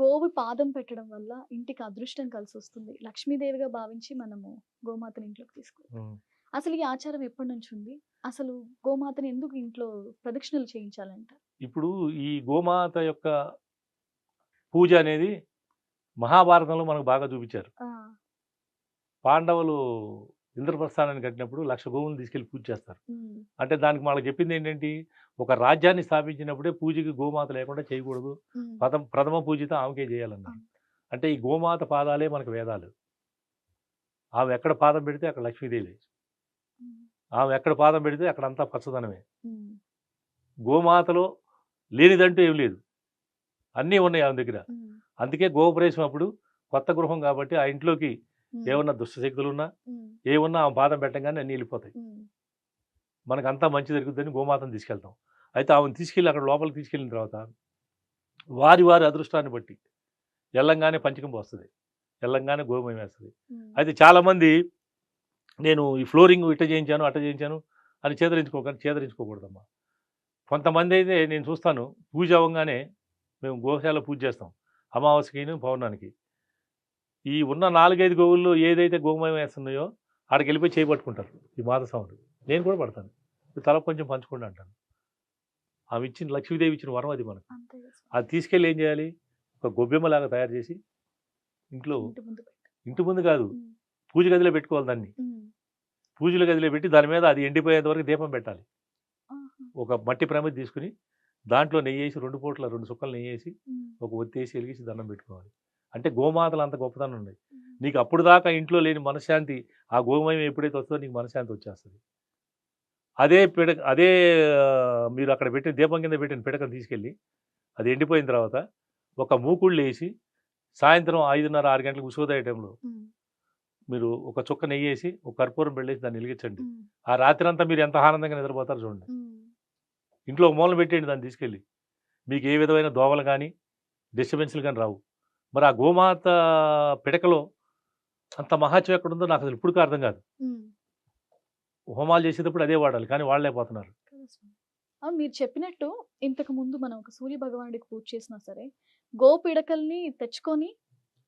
గోవు పాదం పెట్టడం వల్ల ఇంటికి అదృష్టం కలిసి వస్తుంది లక్ష్మీదేవిగా భావించి మనము గోమాతని ఇంట్లోకి తీసుకుంటాం. అసలు ఈ ఆచారం ఎప్పటి నుంచి ఉంది? అసలు గోమాతని ఎందుకు ఇంట్లో ప్రదక్షిణలు చేయించాలంట? ఇప్పుడు ఈ గోమాత యొక్క పూజ అనేది మహాభారతంలో మనకు బాగా చూపించారు. పాండవులు ఇంద్రప్రస్థానాన్ని కట్టినప్పుడు లక్ష గోవులను తీసుకెళ్ళి పూజ చేస్తారు. అంటే దానికి మనకు చెప్పింది ఏంటంటే ఒక రాజ్యాన్ని స్థాపించినప్పుడే పూజకి గోమాత లేకుండా చేయకూడదు. ప్రథమ ప్రథమ పూజిత ఆమెకే చేయాలన్నారు. అంటే ఈ గోమాత పాదాలే మనకు వేదాలు. ఆమె ఎక్కడ పాదం పెడితే అక్కడ లక్ష్మీదేవి ఆమె ఎక్కడ పాదం పెడితే అక్కడ అంతా పచ్చదనమే. గోమాతలో లేనిదంటూ ఏం లేదు. అన్నీ ఉన్నాయి ఆమె దగ్గర. అందుకే గోప్రవేశం అప్పుడు కొత్త గృహం కాబట్టి ఆ ఇంట్లోకి ఏమన్నా దుష్టశక్తులు ఉన్నా ఏమున్నా ఆమె పాదం పెట్టగానే అన్నీ వెళ్ళిపోతాయి మనకు అంతా మంచి జరుగుతుందని గోమాతను తీసుకెళ్తాం. అయితే ఆమెను తీసుకెళ్ళి అక్కడ లోపలికి తీసుకెళ్ళిన తర్వాత వారి వారి అదృష్టాన్ని బట్టి ఎల్లంగానే పంచకం వస్తుంది ఎల్లంగానే గోమయం వేస్తుంది. అయితే చాలామంది నేను ఈ ఫ్లోరింగ్ ఇట్ట చేయించాను అట్ట చేయించాను అని చేదరించుకోకండి చేదరించుకోకూడదమ్మా. కొంతమంది అయితే నేను చూస్తాను పూజ అవ్వగానే మేము గోశాల పూజ చేస్తాం. అమావాస్యకిను పౌర్ణానికి. ఈ ఉన్న నాలుగైదు గోవుల్లో ఏదైతే గోమయం వేస్తున్నాయో ఆడికి వెళ్ళిపోయి చేయబట్టుకుంటారు ఈ మాత స్వాములు నేను కూడా పడతాను. తల కొంచెం పంచుకోండి అంటాను. ఆమె ఇచ్చిన లక్ష్మీదేవి ఇచ్చిన వరం అది మనకు. అది తీసుకెళ్ళి ఏం చేయాలి? ఒక గొబ్బెమ్మలాగా తయారు చేసి ఇంట్లో ఇంటి ముందు కాదు పూజ గదిలో పెట్టుకోవాలి దాన్ని. పూజల గదిలో పెట్టి దాని మీద అది ఎండిపోయేంత వరకు దీపం పెట్టాలి. ఒక మట్టి ప్రమిద తీసుకుని దాంట్లో నెయ్యి వేసి రెండు పూట్ల రెండు సుక్కలు నెయ్యి వేసి ఒక ఒత్తేసి వెలిగించి దండం పెట్టుకోవాలి. అంటే గోమాతలు అంత గొప్పతనం ఉన్నాయి నీకు అప్పుడు దాకా ఇంట్లో లేని మనశ్శాంతి ఆ గోమయం ఎప్పుడైతే వస్తుందో నీకు మనశ్శాంతి వచ్చేస్తుంది. అదే పిడ అదే మీరు అక్కడ పెట్టిన దీపం కింద పెట్టిన పిడకను తీసుకెళ్ళి అది ఎండిపోయిన తర్వాత ఒక మూకుళ్ళు వేసి సాయంత్రం ఐదున్నర ఆరు గంటలకు ఉసోదయ టైంలో మీరు ఒక చుక్క నెయ్యి వేసి ఒక కర్పూరం వెళ్ళేసి దాన్ని వెలిగించండి. ఆ రాత్రి అంతా మీరు ఎంత ఆనందంగా నిద్రపోతారో చూడండి. ఇంట్లో ఒక మూలన పెట్టేయండి దాన్ని తీసుకెళ్ళి. మీకు ఏ విధమైన దోవలు కానీ డిస్టర్బెన్స్లు కానీ రావు. మరి ఆ గోమాత పిడకలో అంత మహాత్యం ఎక్కడ ఉందో నాకు అసలు ఇప్పుడు అర్థం కాదు. హోమాలు చేసేటప్పుడు అదే వాడాలి కానీ వాడలేకపోతున్నారు. స్వామి. అవును మీరు చెప్పినట్టు ఇంతకు ముందు మనం ఒక సూర్య భగవానుడికి పూజ చేసినా సరే గోపిడకల్ని తెచ్చుకొని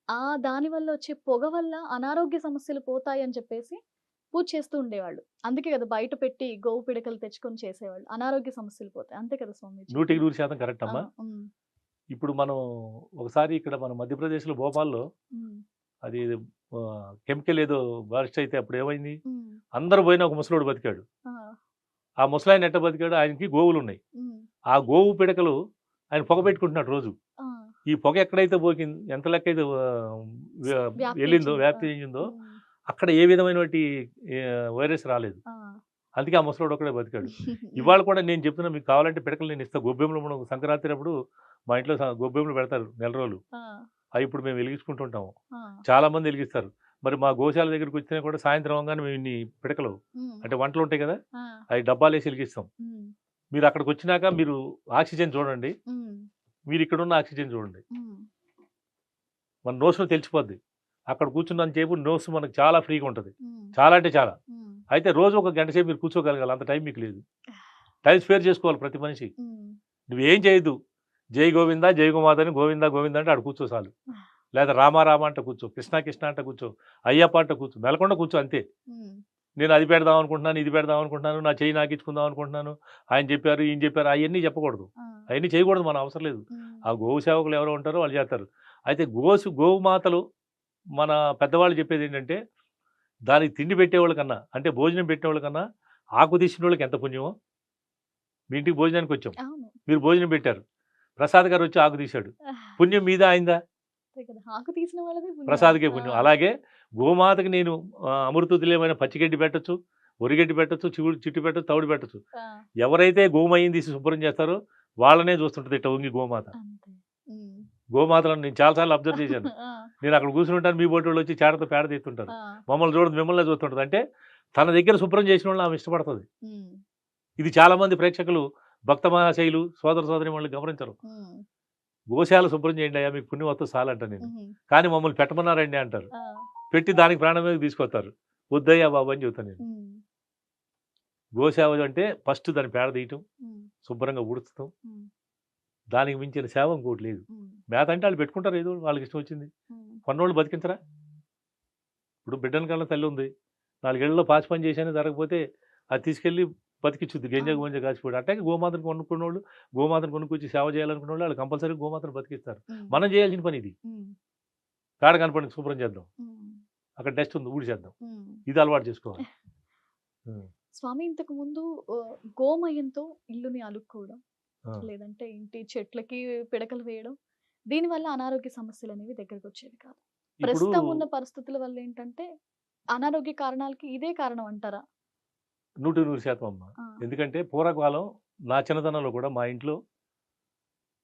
ఆ దాని వల్ల వచ్చే పొగ వల్ల అనారోగ్య సమస్యలు పోతాయి అని చెప్పేసి పూజ చేస్తూ ఉండేవాళ్ళు. అందుకే కదా బయట పెట్టి గోవు పిడకలు తెచ్చుకొని చేసేవాళ్ళు. అనారోగ్య సమస్యలు పోతాయి. అంతే కదా స్వామి నూటికి? నూరు శాతం కరెక్ట్ అమ్మా. ఇప్పుడు మనం ఒకసారి ఇక్కడ మన మధ్యప్రదేశ్లో భోపాల్లో అది కెమికల్ ఏదో బర్స్ట్ అయితే అప్పుడు ఏమైంది? అందరూ పోయినా ఒక ముసలోడు బతికాడు. ఆ, ముసలాయన ఎట్ట బతికాడు? ఆయనకి గోవులు ఉన్నాయి ఆ గోవు పిడకలు ఆయన పొగ పెట్టుకుంటున్నాడు రోజు. ఈ పొగ ఎక్కడైతే పోకింది ఎంత లెక్క అయితే వెళ్ళిందో. వ్యాప్తి చెందిందో అక్కడ ఏ విధమైనటువంటి వైరస్ రాలేదు. అందుకే ఆ ముసలోడు ఒక్కడే బతికాడు. ఇవాళ కూడా నేను చెప్తున్నా మీకు కావాలంటే పిడకలు నేను ఇస్తా. గొబ్బెమ్మలు మనం సంక్రాంతి అప్పుడు మా ఇంట్లో గొబ్బెమ్మలు పెడతారు నెల రోజులు. అవి ఇప్పుడు మేము వెలిగించుకుంటుంటాము. చాలా మంది వెలిగిస్తారు. మరి మా గోశాల దగ్గరికి వచ్చినా కూడా సాయంత్రం అవగానే మేము ఇన్ని పిడకలు అంటే వంటలు ఉంటాయి కదా అవి డబ్బాలు వేసి వెలిగిస్తాం మీరు అక్కడికి వచ్చినాక మీరు ఆక్సిజన్ చూడండి. మీరు ఇక్కడ ఉన్న ఆక్సిజన్ చూడండి. మన నోస్లో తెలిసిపోద్ది. అక్కడ కూర్చున్నంత సేపు నోస్ మనకు చాలా ఫ్రీగా ఉంటుంది. చాలా అంటే చాలా. అయితే రోజు ఒక గంట సేపు మీరు కూర్చోగలగాలి. అంత టైం మీకు లేదు. టైం స్పేర్ చేసుకోవాలి ప్రతి మనిషి. నువ్వేం చేయొద్దు. జై గోవింద జై గోమాత అని గోవింద గోవింద అంటే ఆడు కూర్చో చాలు. లేదా రామ రామ అంటే కూర్చో కృష్ణ కృష్ణ అంటే కూర్చో అయ్యప్ప అంటే కూర్చో మెలకుండా కూర్చో అంతే. నేను అది పెడదాం అనుకుంటున్నాను ఇది పెడదాం అనుకుంటున్నాను నా చెయ్యి నాకించుకుందాం అనుకుంటున్నాను ఆయన చెప్పారు ఈయన చెప్పారు అవన్నీ చెప్పకూడదు. అవన్నీ చేయకూడదు మన అవసరం లేదు. ఆ గోవు సేవకులు ఎవరో ఉంటారో వాళ్ళు చేస్తారు. అయితే గోసు గోమాతలు మన పెద్దవాళ్ళు చెప్పేది ఏంటంటే దానికి తిండి పెట్టేవాళ్ళ కన్నా అంటే భోజనం పెట్టేవాళ్ళ కన్నా ఆకు తీసిన వాళ్ళకి ఎంత పుణ్యమో? మీ ఇంటికి భోజనానికి వచ్చాం. మీరు భోజనం పెట్టారు. ప్రసాద్ గారు వచ్చి ఆకు తీశాడు. పుణ్యం మీద అయిందా? ఆకు తీసిన వాళ్ళదే. ప్రసాద్కే పుణ్యం. అలాగే గోమాతకి నేను అమృతతుల్యమైన పచ్చిగడ్డి పెట్టచ్చు ఒరిగడ్డి పెట్టచ్చు చిగుడు చిట్టు పెట్టచ్చు తౌడు పెట్టచ్చు. ఎవరైతే గోమయం తీసి శుభ్రం చేస్తారో వాళ్ళనే చూస్తుంటుంది ఇట్ట ఉంగి గోమాత. గోమాతలను నేను చాలాసార్లు అబ్జర్వ్ చేశాను. నేను అక్కడ కూర్చుని ఉంటాను మీ బోటి వాళ్ళు వచ్చి చేడతో పేడ తీస్తుంటారు. మమ్మల్ని చూడదు మిమ్మల్ని చూస్తుంటుంది. అంటే తన దగ్గర శుభ్రం చేసిన వాళ్ళు ఆమె ఇష్టపడుతుంది. ఇది చాలా మంది ప్రేక్షకులు భక్త మహాశైలు సోదర సోదరి వాళ్ళు గమనించరు. గోశాల శుభ్రం చేయండి అయ్యా మీకు పుణ్యం వస్తే చాలంట నేను. కానీ మమ్మల్ని పెట్టమన్నారండి అంటారు. పెట్టి దానికి ప్రాణం మీద తీసుకొస్తారు. వద్దయ్యా బాబు అని చెబుతాను నేను. గోసేవ అంటే ఫస్ట్ దాని పేడ తీయటం శుభ్రంగా ఉడుచడం ఉమ్, దానికి మించిన సేవ ఇంకోటి లేదు. మేత అంటే వాళ్ళు పెట్టుకుంటారు ఏదో వాళ్ళకి ఇష్టం వచ్చింది. కొన్నోళ్ళు బతికించరా? ఇప్పుడు బిడ్డల కన్నా తల్లి ఉంది. నాలుగేళ్ళలో పాచి పని చేశాను జరగకపోతే అది తీసుకెళ్ళి బతికిచ్చుద్ది గంజ. గోంజ కాసిపోయి అట్టాగే గోమాతను కొనుక్కున్న వాళ్ళు గోమాతను కొనుక్కొచ్చి సేవ చేయాలనుకున్న వాళ్ళు వాళ్ళు కంపల్సరీ గోమాతను బతికిస్తారు. మనం చేయాల్సిన పని ఇది. కాడ కనపడి శుభ్రం చేద్దాం. అక్కడ డస్ట్ ఉంది ఊడి చేద్దాం. ఉమ్. ఇది అలవాటు చేసుకోవాలి. స్వామి ఇంతకు ముందు గోమయంతో ఇల్లుని అలుక్కోవడం. లేదంటే ఇంటి చెట్లకి పిడకలు వేయడం దీనివల్ల అనారోగ్య సమస్యలు అనేవి దగ్గరకు వచ్చేవి కాదు. ప్రస్తుతం ఉన్న పరిస్థితుల వల్ల ఏంటంటే అనారోగ్య కారణాలకి ఇదే కారణం అంటారా? నూటి నూరు శాతం అమ్మ. ఎందుకంటే పూర్వకాలం నా చిన్నతనంలో కూడా మా ఇంట్లో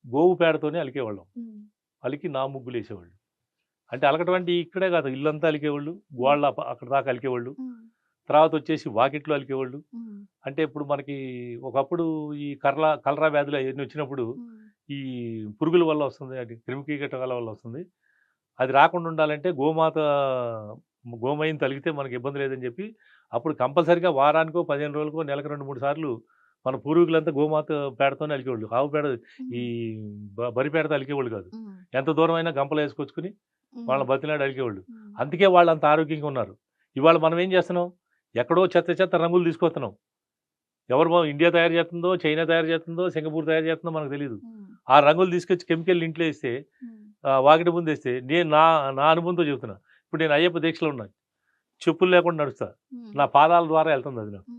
గోవు పేడతోనే అలికేవాళ్ళం. అలికి నా ముగ్గులు వేసేవాళ్ళు అంటే అలకటం అంటే ఇక్కడే కాదు ఇల్లంతా అలికేవాళ్ళు గోళ్ళ అక్కడ దాకా అలికేవాళ్ళు. తర్వాత వచ్చేసి వాకిట్లో అలికేవాళ్ళు. అంటే ఇప్పుడు మనకి ఒకప్పుడు ఈ కర్ల కలరా వ్యాధులు అవన్నీ వచ్చినప్పుడు ఈ పురుగుల వల్ల వస్తుంది అది క్రిమికీటకాల వల్ల వస్తుంది. అది రాకుండా ఉండాలంటే గోమాత గోమయం తలిగితే మనకి ఇబ్బంది లేదని చెప్పి అప్పుడు కంపల్సరిగా వారానికో పదిహేను రోజులకో నెలకు రెండు మూడు సార్లు మన పూర్వీకులంతా గోమాత పేడతోనే అలికేవాళ్ళు. ఆవు పేడ ఈ బరి పేడతో అలికేవాళ్ళు కాదు. ఎంత దూరం అయినా గంపలు వేసుకొచ్చుకుని వాళ్ళ బతిలాడి అలికేవాళ్ళు. అందుకే వాళ్ళు అంత ఆరోగ్యంగా ఉన్నారు. ఇవాళ మనం ఏం చేస్తున్నాం? ఎక్కడో చెత్త చెత్త రంగులు తీసుకొస్తున్నాం. ఎవరు ఇండియా తయారు చేస్తుందో చైనా తయారు చేస్తుందో సింగపూర్ తయారు చేస్తుందో మనకు తెలియదు ఆ రంగులు తీసుకొచ్చి కెమికల్ ఇంట్లో వేస్తే వాకిటి ముందు వేస్తే నేను నా నా అనుభవంతో చెబుతున్నా. ఇప్పుడు నేను అయ్యప్ప దీక్షలో ఉన్నాను. చెప్పులు లేకుండా నడుస్తా. నా పాదాల ద్వారా వెళ్తుంది అది నాకు.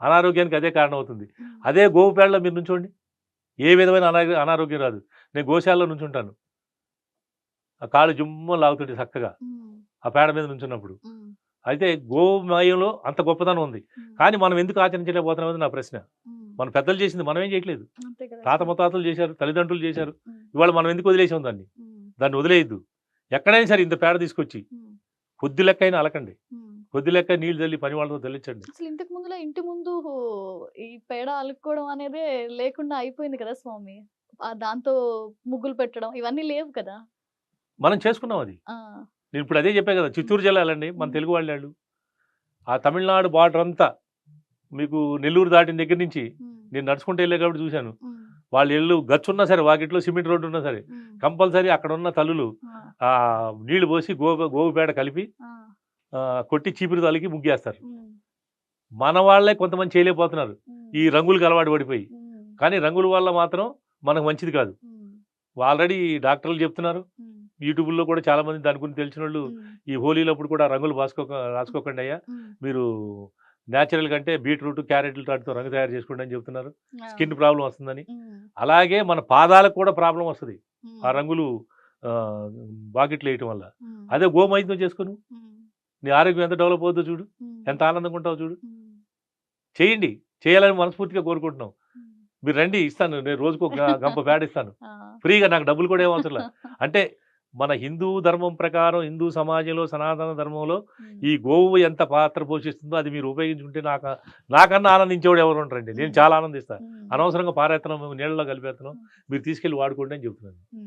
అనారోగ్యానికి అదే కారణం అవుతుంది అదే గోవు పేడలో మీరు నుంచోండి. ఏ విధమైన అనారోగ్య రాదు. నేను గోశాలలో నుంచుంటాను. ఆ కాళ్ళు జుమ్మ లాగుతుంటే చక్కగా. ఆ పేడ మీద నుంచున్నప్పుడు. అయితే గోమయంలో అంత గొప్పతనం ఉంది. కానీ మనం ఎందుకు ఆచరించలేకపోతున్నాం అనేది నా ప్రశ్న. మన పెద్దలు చేసింది మనం ఏం చేయట్లేదు. తాత స్వామి. ముత్తాతలు చేశారు తల్లిదండ్రులు చేశారు. ఇవాళ మనం ఎందుకు వదిలేసాం దాన్ని? దాన్ని వదిలేయద్దు. ఎక్కడైనా సరే ఇంత పేడ తీసుకొచ్చి కొద్ది లెక్క అయినా అలకండి. కొద్ది లెక్క నీళ్ళు చల్లి పని వాళ్ళతో తెల్లించండి అసలు ఇంతకు ముందులో ఇంటి ముందు ఈ పేడ అలుక్కోవడం అనేదే లేకుండా అయిపోయింది కదా స్వామి. దాంతో ముగ్గులు పెట్టడం ఇవన్నీ లేవు కదా. మనం చేసుకున్నాం అది. నేను ఇప్పుడు అదే చెప్పే కదా చిత్తూరు జిల్లా వెళ్ళండి మన. తెలుగు వాళ్ళు ఆ తమిళనాడు బార్డర్ అంతా మీకు నెల్లూరు దాటిన దగ్గర నుంచి నేను నడుచుకుంటూ వెళ్ళే కాబట్టి చూశాను. వాళ్ళ ఇల్లు గచ్చున్నా సరే వాకిట్లో సిమెంట్ రోడ్డు ఉన్నా సరే కంపల్సరీ అక్కడ ఉన్న తల్లులు ఆ, నీళ్ళు పోసి గో గోవు పేడ కలిపి కొట్టి చీపురు తలికి ముగ్గేస్తారు. మన వాళ్ళే కొంతమంది చేయలేకపోతున్నారు. ఈ రంగులకు అలవాటు పడిపోయి. కానీ రంగుల వల్ల మాత్రం మనకు మంచిది కాదు. ఆల్రెడీ డాక్టర్లు చెప్తున్నారు. యూట్యూబ్లో కూడా చాలా మంది దాని గురించి తెలిసిన వాళ్ళు ఈ హోలీలప్పుడు కూడా రంగులు రాసుకోక రాసుకోకండి అయ్యా. మీరు న్యాచురల్ కంటే బీట్రూట్ క్యారెట్లు వాటితో రంగు తయారు చేసుకోండి అని చెప్తున్నారు. స్కిన్ ప్రాబ్లం వస్తుందని. అలాగే మన పాదాలకు కూడా ప్రాబ్లం వస్తుంది. ఆ రంగులు బాకెట్లు వేయటం వల్ల. అదే గోమైతో చేసుకోను. నీ ఆరోగ్యం ఎంత డెవలప్ అవుతుందో చూడు. ఎంత ఆనందంగా ఉంటావు చూడు. చేయండి. చేయాలని మనస్ఫూర్తిగా కోరుకుంటున్నాం. మీరు రండి ఇస్తాను. నేను రోజుకు గంప పేడ ఇస్తాను. ఫ్రీగా నాకు డబ్బులు కూడా ఏం అవసరం లేదు. అంటే మన హిందూ ధర్మం ప్రకారం హిందూ సమాజంలో సనాతన ధర్మంలో ఈ గోవు ఎంత పాత్ర పోషిస్తుందో అది మీరు ఉపయోగించుకుంటే నాకు నాకన్నా ఆనందించేవాడు ఎవరు ఉంటారండి? నేను చాలా ఆనందిస్తాను. అనవసరంగా పారేత్తనం నీళ్ళలో కలిపేస్తున్నాం మీరు తీసుకెళ్ళి వాడుకోండి అని చెప్తున్నాను.